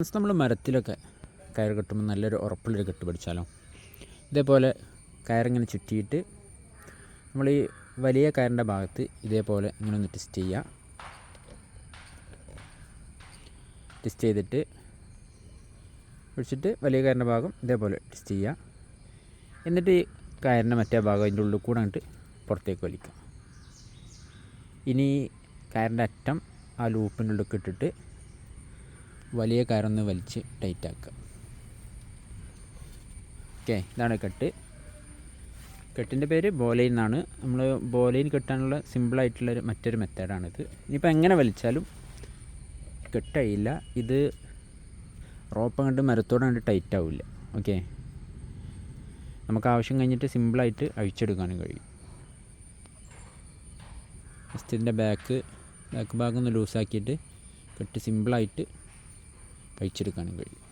Friends നമ്മൾ മരത്തിലൊക്കെ കയർ കെട്ടുമ്പോൾ നല്ലൊരു ഉറപ്പുള്ളൊരു കെട്ട് പിടിച്ചാലോ? ഇതേപോലെ കയറിങ്ങനെ ചുറ്റിയിട്ട് നമ്മൾ ഈ വലിയ കയറിന്റെ ഭാഗത്ത് ഇതേപോലെ ഇങ്ങനെ ഒന്ന് ടെസ്റ്റ് ചെയ്യുക ടെസ്റ്റ് ചെയ്തിട്ട് പിടിച്ചിട്ട് വലിയ കയറിന്റെ ഭാഗം ഇതേപോലെ ടെസ്റ്റ് ചെയ്യുക എന്നിട്ട് ഈ കയറിന്റെ മറ്റേ ഭാഗം അതിന്റെ ഉള്ളിൽ കൂടെ അങ്ങോട്ട് പുറത്തേക്ക് വലിക്കുക. ഇനി കയറിന്റെ അറ്റം ആ ലൂപ്പിന്റെ ഉള്ളിൽ ഇട്ടിട്ട് വലിയ കയറൊന്ന് വലിച്ച് ടൈറ്റാക്കുക ഓക്കെ ഇതാണ് കെട്ട്. കെട്ടിന്റെ പേര് ബോലൈൻ എന്നാണ്. നമ്മൾ ബോലൈൻ കെട്ടാനുള്ള സിമ്പിളായിട്ടുള്ളൊരു മറ്റൊരു മെത്തേഡാണിത് ഇനിയിപ്പോൾ എങ്ങനെ വലിച്ചാലും കെട്ടഴിയില്ല ഇത് റോപ്പ് കണ്ട് മരത്തോടെ കണ്ട് ടൈറ്റ് ആവില്ല. ഓക്കെ നമുക്ക് ആവശ്യം കഴിഞ്ഞിട്ട് സിമ്പിളായിട്ട് അഴിച്ചെടുക്കാനും കഴിയും. ജസ്റ്റ് ബാക്ക് ബാക്ക് ഭാഗം ഒന്ന് ലൂസാക്കിയിട്ട് കെട്ട് സിമ്പിളായിട്ട് കഴിച്ചെടുക്കാനും കഴിയും.